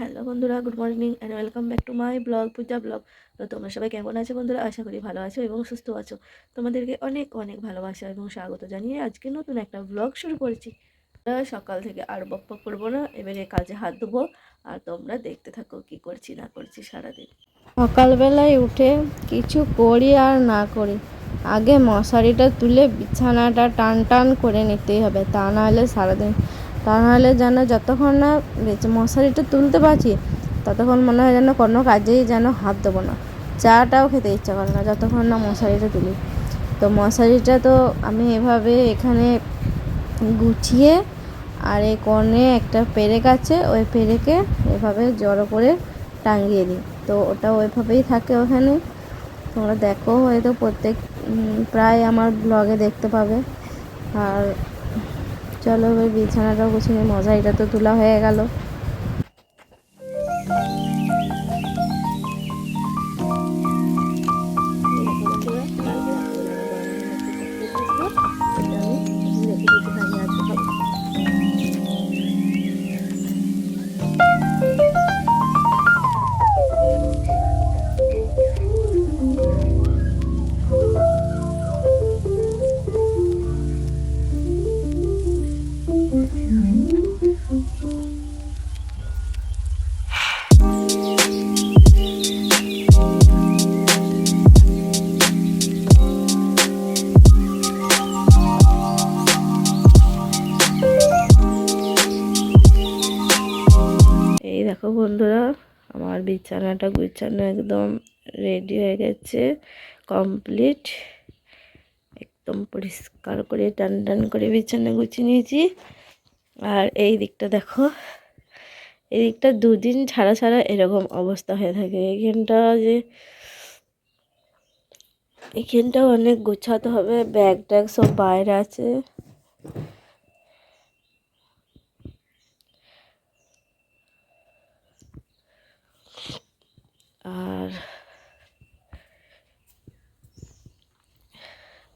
Hello বন্ধুরা, good morning and welcome back to my blog Puja blog তো তোমরা সবাই কেমন আছো বন্ধুরা? আশা করি ভালো আছো এবং সুস্থ আছো। তোমাদেরকে অনেক অনেক ভালোবাসা এবং স্বাগত জানিয়ে আজকে নতুন একটা ব্লগ শুরু করেছি। সকাল থেকে আর বক করব না, এবারে কাজে হাত দেবো আর তোমরা দেখতে থাকো কি করছি না করছি সারাদিন। সকালবেলায় উঠে কিছু করি আর না করি। আগে মশারিটা তুলে বিছানাটা টান টান করে নিতেই হবে, তা নাহলে সারাদিন তা নাহলে যেন যতক্ষণ না মশারিটা তুলতে পারছি, ততক্ষণ মনে হয় যেন কোনো কাজেই যেন হাত দেবো না। চাটাও খেতে ইচ্ছা করে না যতক্ষণ না মশারিটা তুলি। তো মশারিটা তো আমি এভাবে এখানে গুছিয়ে আর এই কোণে একটা পেরেক আছে, ওই পেরেকে এভাবে জড়ো করে টাঙিয়ে দিই। তো ওটা ওইভাবেই থাকে ওখানে। তোমরা দেখো হয়তো প্রত্যেক প্রায় আমার ব্লগে দেখতে পাবে। আর চলো ওই বিছানাটাও গুছিয়ে মশারিটা তো তোলা হয়ে গেল। বিছানাটা গুছানো একদম রেডি হয়ে গেছে কমপ্লিট একদম পরিষ্কার করে, টান টান করে বিছানা গুছিয়ে নিয়েছি। আর এই দিকটা দেখো, এই দিকটা দুদিন ছাড়া ছাড়া এরকম অবস্থা হয়ে থাকে। এইখানটা যে এখানটাও অনেক গোছাতে হবে ব্যাগ ট্যাগ সব বাইরে আছে।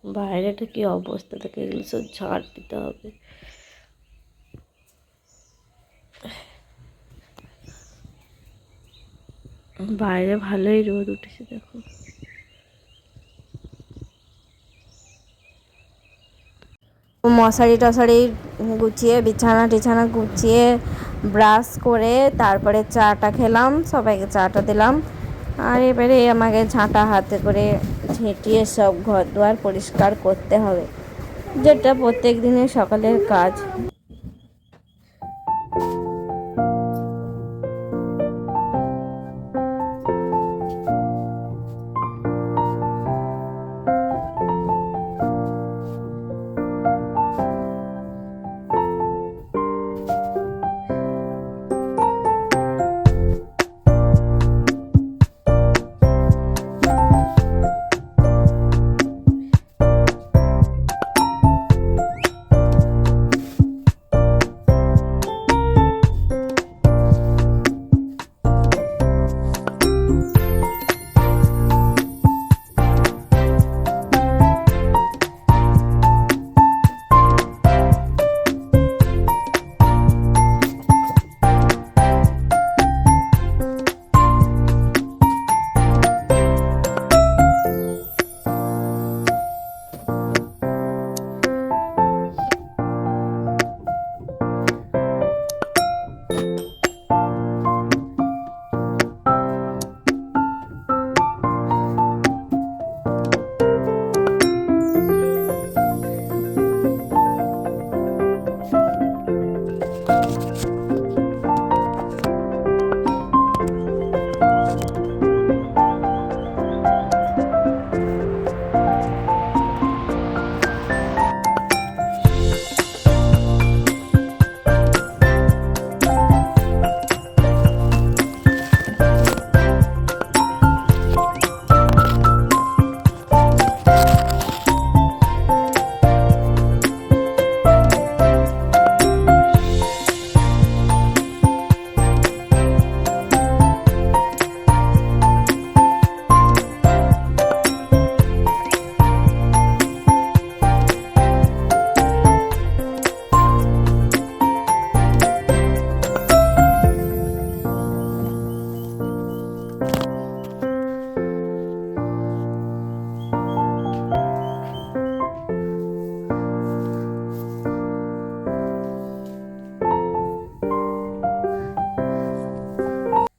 বাইরেটা কি অবস্থা থাকে? এগুলো সব ঝাড় দিতে হবে। বাইরে ভালোই রোদ উঠেছে, দেখো। মশারি টশারি গুছিয়ে বিছানা টিছানা গুছিয়ে, ব্রাশ করে, তারপরে চাটা খেলাম, সবাইকে চাটা দিলাম। আর এবারে আমাকে ঝাঁটা হাতে করে ঝেঁটিয়ে সব ঘর দুয়ার পরিষ্কার করতে হবে যেটা প্রত্যেক দিনের সকালের কাজ।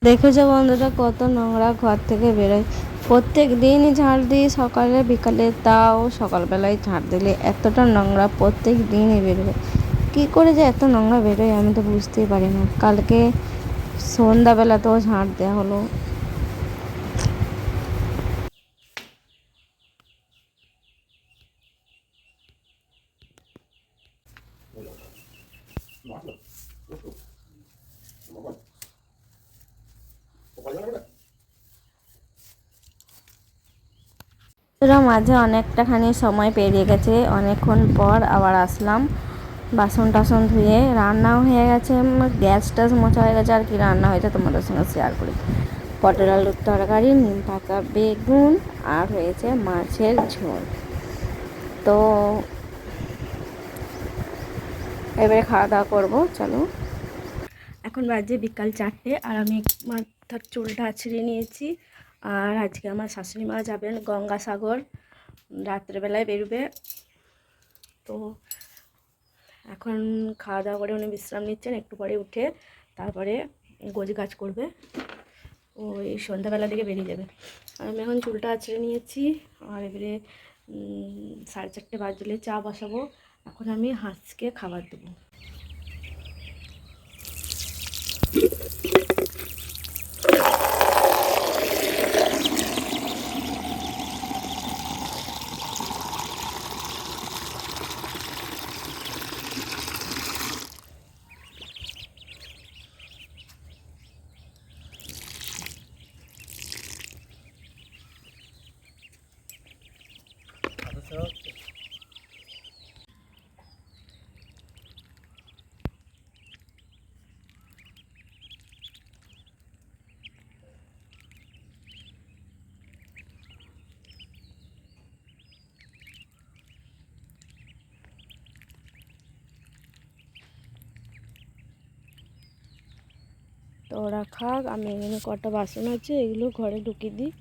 দেখেছ বন্ধুরা, কত নোংরা ঘর থেকে বেরোয়। প্রত্যেক দিনই ঝাড় দিই সকালে, বিকালে, তাও সকালবেলায় ঝাড় দিলে এতটা নোংরা প্রত্যেক দিনই বেরোবে কী করে যে এত নোংরা বেরোয় আমি তো বুঝতেই পারি না। কালকে সন্ধ্যাবেলাতেও ঝাড় দেওয়া হলো। এরা মাঝে অনেকটাখানি সময় পেরিয়ে গেছে। অনেকক্ষণ পর আবার আসলাম। বাসন টাসন ধুয়ে রান্নাও হয়ে গেছে। গ্যাস টাস মোছা হয়ে গেছে। আর কি রান্না হয়েছে তোমাদের সঙ্গে শেয়ার করি। পটল আলুর তরকারি, নিম পাতা বেগুন, আর হয়েছে মাছের ঝোল। তো এবারে খাওয়া দাওয়া করব। চলো। এখন বাজে বিকাল চারটে, আর আমি মাথার চুলটা আছড়ে নিয়েছি। আর আজকে আমার শাশুড়ি মা যাবেন গঙ্গাসাগর, রাত্রেবেলায় বেরোবে। তো এখন খাওয়া দাওয়া করে উনি বিশ্রাম নিচ্ছেন, একটু পরে উঠে তারপরে গোজ গাছ করবে। ওই সন্ধ্যাবেলা দিকে বেরিয়ে যাবে। আর আমি এখন চুলটা আছড়ে নিয়েছি আর এবারে সাড়ে চারটে বাজলে চা বসাবো। এখন আমি হাঁসকে খাবার দেবো। ওরা খাক আমি এখানে কটা বাসন আছে এগুলো ঘরে ঢুকিয়ে দিই।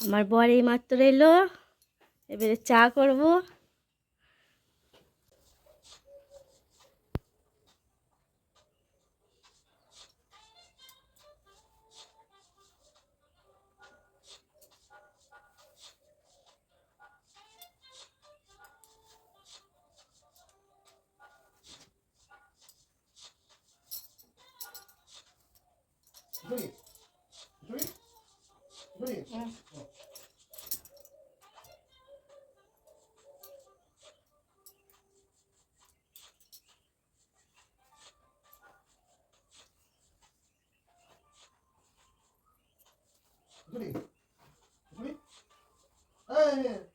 আমার বর এই মাত্র এলো এবারে চা করব। 嗯。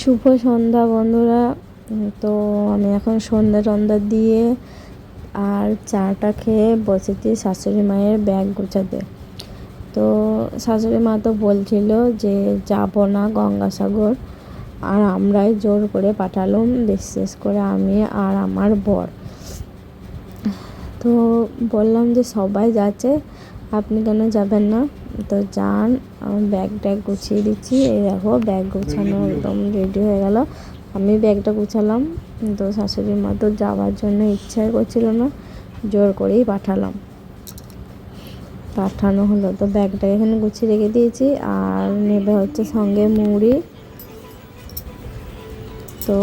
শুভ সন্ধ্যা বন্ধুরা। তো আমি এখন সন্ধ্যা সন্ধ্যা দিয়ে আর চাটা খেয়ে বসেছি শাশুড়ি মায়ের ব্যাগ গোছাতে। তো শাশুড়ি মা তো বলছিল যে যাব না গঙ্গাসাগর, আর আমরাই জোর করে পাঠালাম, বিশেষ করে আমি আর আমার বর। তো বললাম যে সবাই যাচ্ছে, আপনি কেন যাবেন না? তো যান ব্যাগ ট্যাগ গুছিয়ে দিচ্ছি। এই দেখো ব্যাগ গোছানো একদম রেডি হয়ে গেল। আমি ব্যাগটা গুছালাম। তো শাশুড়ি মা তো যাওয়ার জন্য ইচ্ছাই করছিল না, জোর করেই পাঠালাম। পাঠানো হলো। তো ব্যাগটা এখানে গুছিয়ে রেখে দিয়েছি। আর নেবে হচ্ছে সঙ্গে মুড়ি। তো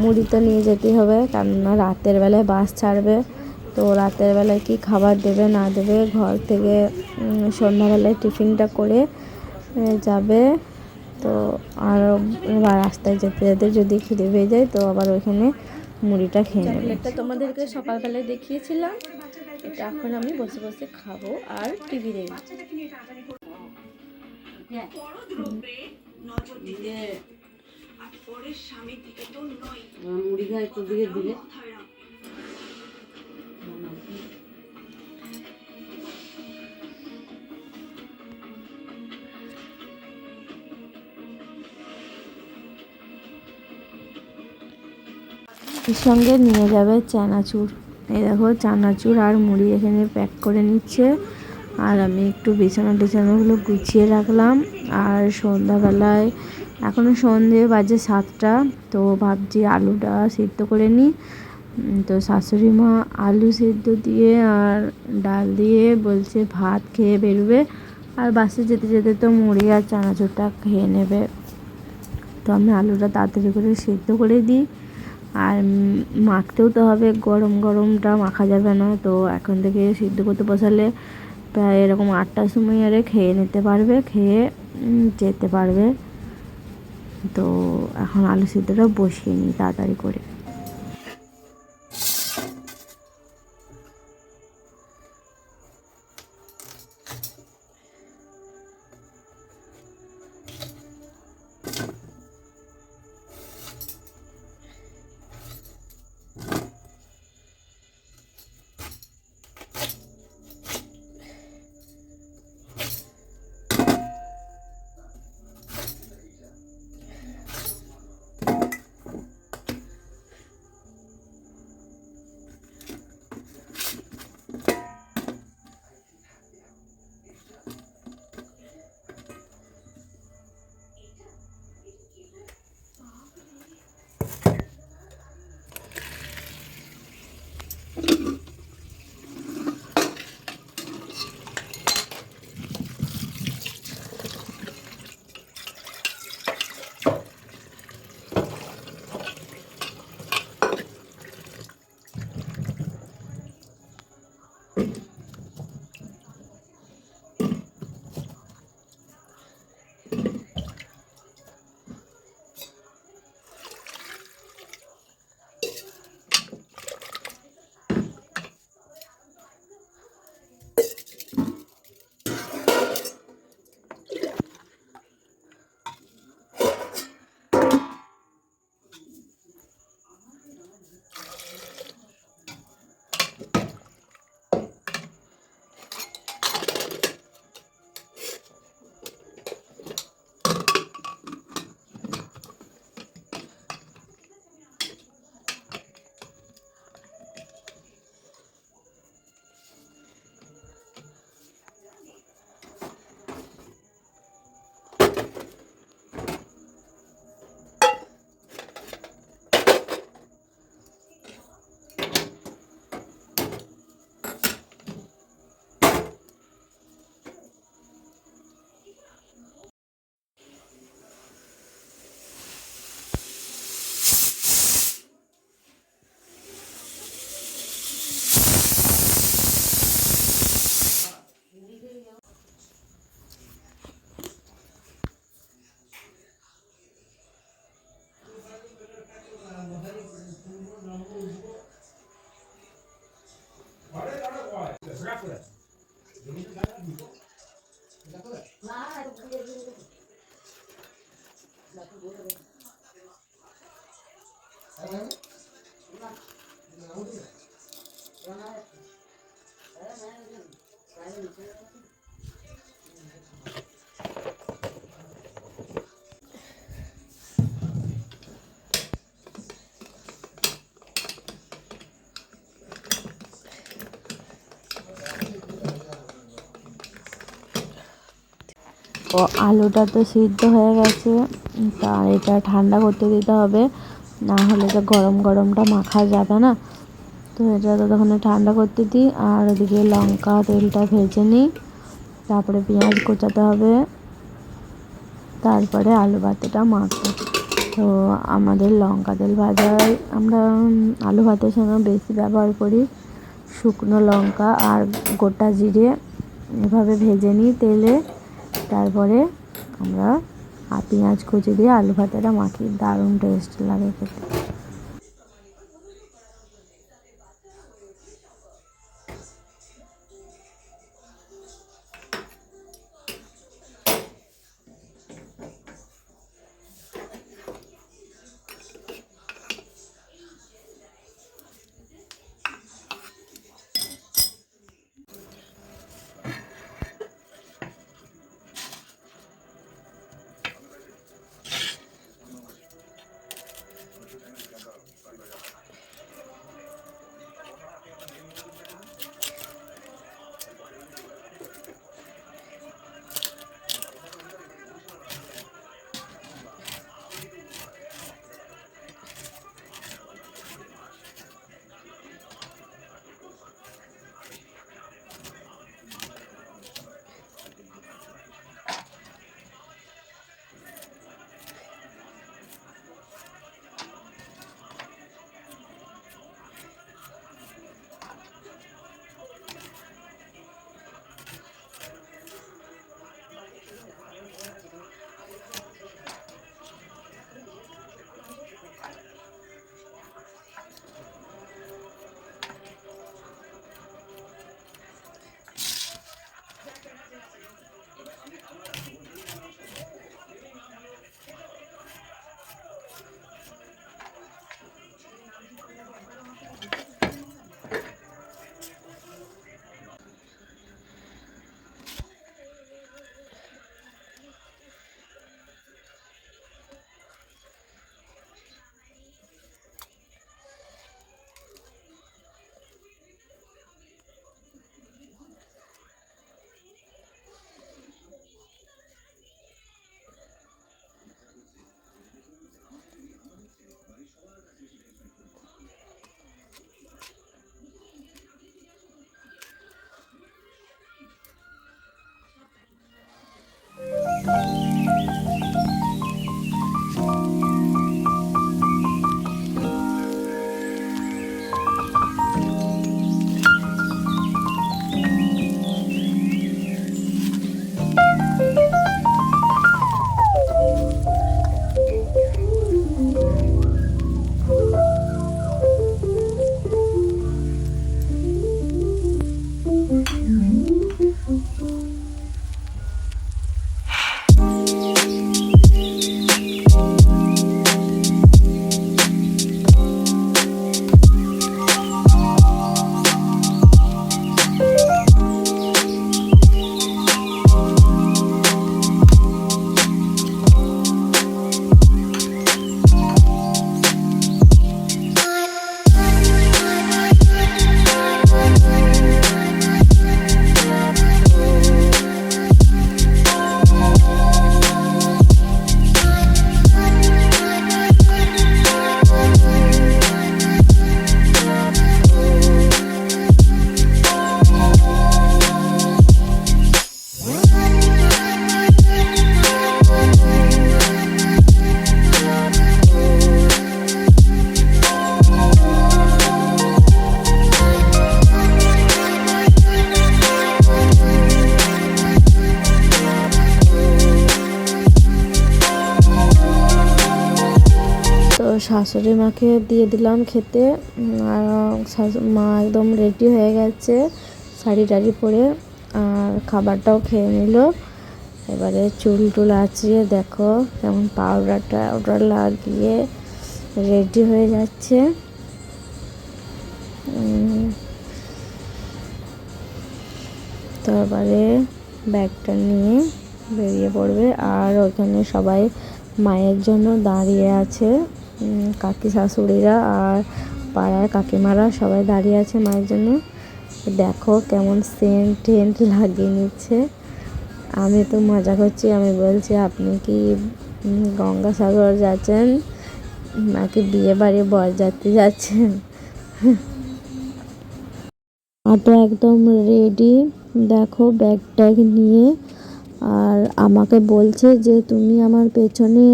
মুড়ি তো নিয়ে যেতেই হবে, কেননা রাতের বেলায় বাস ছাড়বে। তো রাতের বেলায় কি খাবার দেবে না দেবে ঘর থেকে সন্ধ্যাবেলায় টিফিনটা করে যাবে। তো আর রাস্তায় যেতে যেতে যদি খিদে পেয়ে যায় তো আবার ওইখানে মুড়িটা খেয়ে নেবে। চকলেটটা তোমাদেরকে সকালবেলায় দেখিয়েছিলাম। এটা এখন আমি বসে বসে খাব আর টিভি দেখব। মুড়ি খায় দিকে দিলে। এর সঙ্গে নিয়ে যাবে চানাচুর। এই দেখো, চানাচুর আর মুড়ি এখানে প্যাক করে নিচ্ছে। আর আমি একটু বিছানা টিছানাগুলো গুছিয়ে রাখলাম। আর সন্ধ্যাবেলায় এখনও সন্ধে বাজে সাতটা, তো ভাবছি আলুটা সিদ্ধ করে নিই। তো শাশুড়ি মা আলু সিদ্ধ দিয়ে আর ডাল দিয়ে বলছে ভাত খেয়ে বেরোবে। আর বাসে যেতে যেতে তো মুড়ি আর চানাচুরটা খেয়ে নেবে। তো আমি আলুটা তাড়াতাড়ি করে সিদ্ধ করে দিই। আর মাখতেও তো হবে, গরম গরমটা মাখা যাবে না। তো এখন থেকে সিদ্ধ করতে বসালে প্রায় এরকম আটটার সময় আরে খেয়ে নিতে পারবে, খেয়ে যেতে পারবে। তো এখন আলু সিদ্ধটা বসিয়ে নিই তাড়াতাড়ি করে। ও, আলুটা তো সিদ্ধ হয়ে গেছে। তা এটা ঠান্ডা করতে দিতে হবে। না হলে তো গরম গরমটা মাখা যাবে না। তো এটা ততক্ষণে ঠান্ডা করতে দিই, আর ওদিকে লঙ্কা তেলটা ভেজে নিই, তারপরে পেঁয়াজ কোচাতে হবে, তারপরে আলু ভাতেটা মাখবো। তো আমাদের লঙ্কা তেল ভাজায় আমরা আলু ভাতের সঙ্গে বেশি ব্যবহার করি শুকনো লঙ্কা আর গোটা জিরে। এভাবে ভেজে নিই তেলে, তারপরে আমরা পেঁয়াজ কুচি দিয়ে আলু ভাতেটা মাখি। দারুণ টেস্ট লাগে খেতে। শাশুড়ি মাকে দিয়ে দিলাম খেতে। আর মা একদম রেডি হয়ে গেছে শাড়ি টাড়ি পরে। আর খাবারটাও খেয়ে নিল। এবারে চুল টুল আঁচড়িয়ে দেখো কেমন পাউডার টাউডার লাগিয়ে রেডি হয়ে যাচ্ছে। তারপরে ব্যাগটা নিয়ে বেরিয়ে পড়বে। আর ওখানে সবাই মায়ের জন্য দাঁড়িয়ে আছে। কাকি শাশুড়িরা আর পাড়ার কাকিমারা সবাই দাঁড়িয়ে আছে মায়ের জন্য। দেখো কেমন সেন্ট টেন্ট লাগিয়ে নিচ্ছে। আমি তো মজা করছি, আমি বলছি, আপনি কি গঙ্গাসাগর যাচ্ছেন? নাকি বিয়ে বাড়ি বরযাত্রী যাচ্ছেন? তো একদম রেডি দেখো ব্যাগ ট্যাগ নিয়ে, আর আমাকে বলছে যে, তুমি আমার পেছনে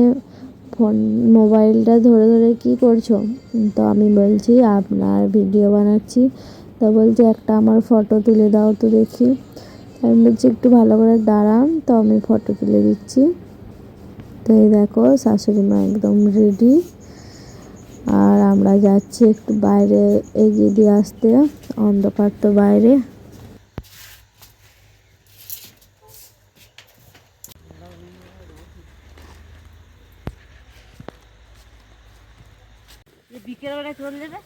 ফোন মোবাইলটা ধরে ধরে কি করছ? তো আমি বলছি, আপনার ভিডিও বানাচ্ছি। তো বলছি, একটা আমার ফটো তুলে দাও তো দেখি। আমি বলছি, একটু ভালো করে দাঁড়ান। তো আমি ফটো তুলে দিচ্ছি। তো এই দেখো, শাশুড়ি মা একদম রেডি আর আমরা যাচ্ছি একটু বাইরে, এগিয়ে দিয়ে আসতে। অন্ধকার তো বাইরে। বিকেলবেলায় চললে না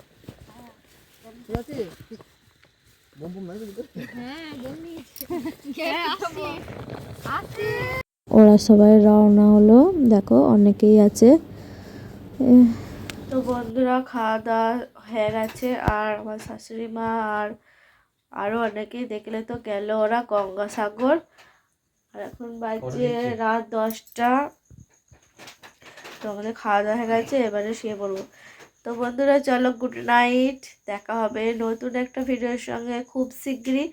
ওরা সবাই রওনা হলো। দেখো অনেকেই আছে। তো বন্ধুরা খাওয়া দাওয়া হয়ে গেছে। আর আমার শাশুড়ি মা আর আরও অনেকেই দেখলে তো গেল ওরা গঙ্গাসাগর। আর এখন বাজে রাত দশটা। তো আমাদের খাওয়া দাওয়া হয়ে গেছে। এবারে শুয়ে পড়ব। তো বন্ধুরা, চলো গুড নাইট দেখা হবে নতুন একটা ভিডিওর সঙ্গে খুব শীঘ্রই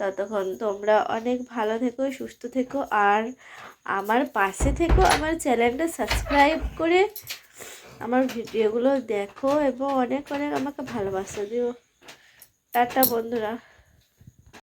ততক্ষণ তোমরা অনেক ভালো থেকো, সুস্থ থেকো, আর আমার পাশে থেকো, আমার চ্যানেলটা সাবস্ক্রাইব করে আমার ভিডিওগুলো দেখো এবং অনেক অনেক আমাকে ভালোবাসা দিও। টাটা বন্ধুরা।